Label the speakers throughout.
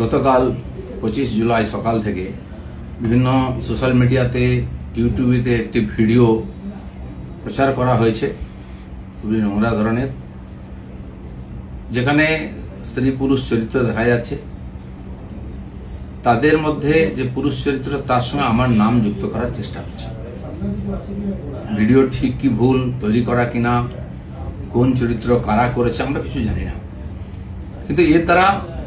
Speaker 1: গতকাল পঁচিশ জুলাই সকাল থেকে বিভিন্ন সোশ্যাল মিডিয়াতে, ইউটিউবেতে একটি ভিডিও প্রচার করা হয়েছে, খুবই নোংরা ধরনের, যেখানে স্ত্রী পুরুষ চরিত্র দেখা যাচ্ছে। তাদের মধ্যে যে পুরুষ চরিত্র, তার সঙ্গে আমার নাম যুক্ত করার চেষ্টা হচ্ছে ভিডিও ঠিক কি ভুল, তৈরি করা কিনা, কোন চরিত্র কারা করেছে, আমরা কিছু জানি না। কিন্তু এর দ্বারা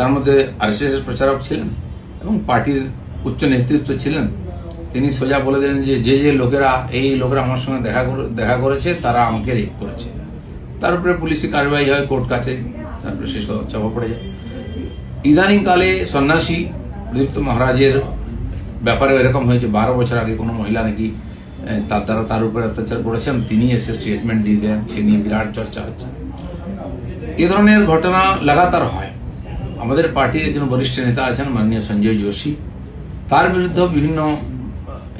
Speaker 1: তার মধ্যে আরএসএস এর প্রচারক ছিলেন এবং পার্টির উচ্চ নেতৃত্ব ছিলেন। তিনি সোজা বলে দিলেন যে যে যে লোকেরা, এই লোকেরা আমার সঙ্গে দেখা দেখা করেছে, তারা আমাকে রেপ করেছে। তার উপরে পুলিশি কারবাই হয় কোর্ট কাছে তারপরে শেষ চাপা পড়ে যায়। ইদানিংকালে সন্ন্যাসী প্রদীপ্ত মহারাজের ব্যাপারে এরকম হয়েছে। বারো বছর আগে কোনো মহিলা নাকি তার দ্বারা তার উপরে অত্যাচার করেছেন, তিনি এসে স্টেটমেন্ট দিয়ে দেন, সে নিয়ে বিরাট চর্চা হচ্ছে। এ ধরনের ঘটনা লাগাতার হয়। আমাদের পার্টির একজন বরিষ্ঠ নেতা আছেন মাননীয় সঞ্জয় যোশী। তার বিরুদ্ধে বিভিন্ন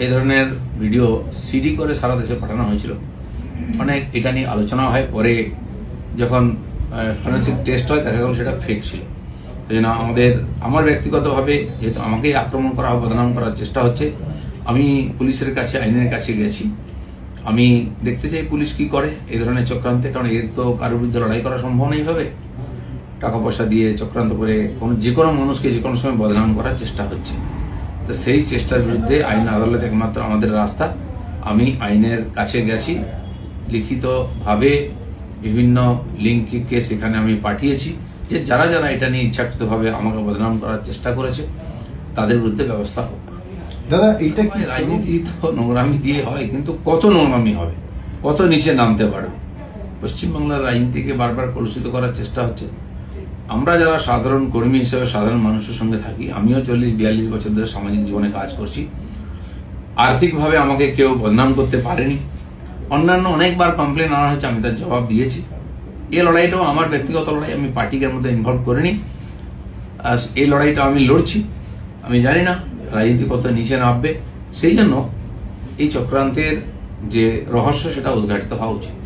Speaker 1: এই ধরনের ভিডিও সিডি করে সারা দেশে পাঠানো হয়েছিল। অনেক এটা নিয়ে আলোচনা হয়। পরে যখন ফরেন্সিক টেস্ট হয়, দেখা গেল সেটা ফেক ছিল। এই জন্য আমাদের, আমার ব্যক্তিগতভাবে যেহেতু আমাকেই আক্রমণ করা বদনাম করার চেষ্টা হচ্ছে, আমি পুলিশের কাছে, আইনের কাছে গেছি। আমি দেখতে চাই পুলিশ কি করে এই ধরনের চক্রান্তে, কারণ এর তো কারোর বিরুদ্ধে লড়াই করা সম্ভব নেই হবে টাকা পয়সা দিয়ে চক্রান্ত করে কোনো যে কোনো মানুষকে যে কোনো সময় বদনাম করার চেষ্টা হচ্ছে। তো সেই চেষ্টার বিরুদ্ধে আইন আদালত একমাত্র আমাদের রাস্তা। আমি আইনের কাছে গেছি। লিখিতভাবে বিভিন্ন লিঙ্ককে সেখানে আমি পাঠিয়েছি যে যারা যারা এটা নিয়ে ইচ্ছাকৃতভাবে আমাকে বদনাম করার চেষ্টা করেছে তাদের বিরুদ্ধে ব্যবস্থা হোক।
Speaker 2: দাদা এইটা কি
Speaker 1: রাজনীতি তো নোংরামি দিয়ে হয় কিন্তু কত নোংরামি হবে? কত নিচে নামতে পারবে? পশ্চিমবাংলার রাজনীতিকে বারবার কলুষিত করার চেষ্টা হচ্ছে। আমরা যারা সাধারণ কর্মী হিসেবে, সাধারণ মানুষের সঙ্গে থাকি, আমিও চল্লিশ, বিয়াল্লিশ বছর ধরে সামাজিক জীবনে কাজ করছি। আর্থিকভাবে আমাকে কেউ বদনাম করতে পারেনি। অন্যান্য অনেকবার কমপ্লেন আনা হয়েছে, আমি তার জবাব দিয়েছি। এই লড়াইটাও আমার ব্যক্তিগত লড়াই, আমি পার্টিকে মধ্যে ইনভলভ করিনি। এই লড়াইটা আমি লড়ছি। আমি জানি না, রাজনীতি কত নিচে নামবে। সেই জন্য এই চক্রান্তের যে রহস্য, সেটা উদ্ঘাটিত হওয়া উচিত।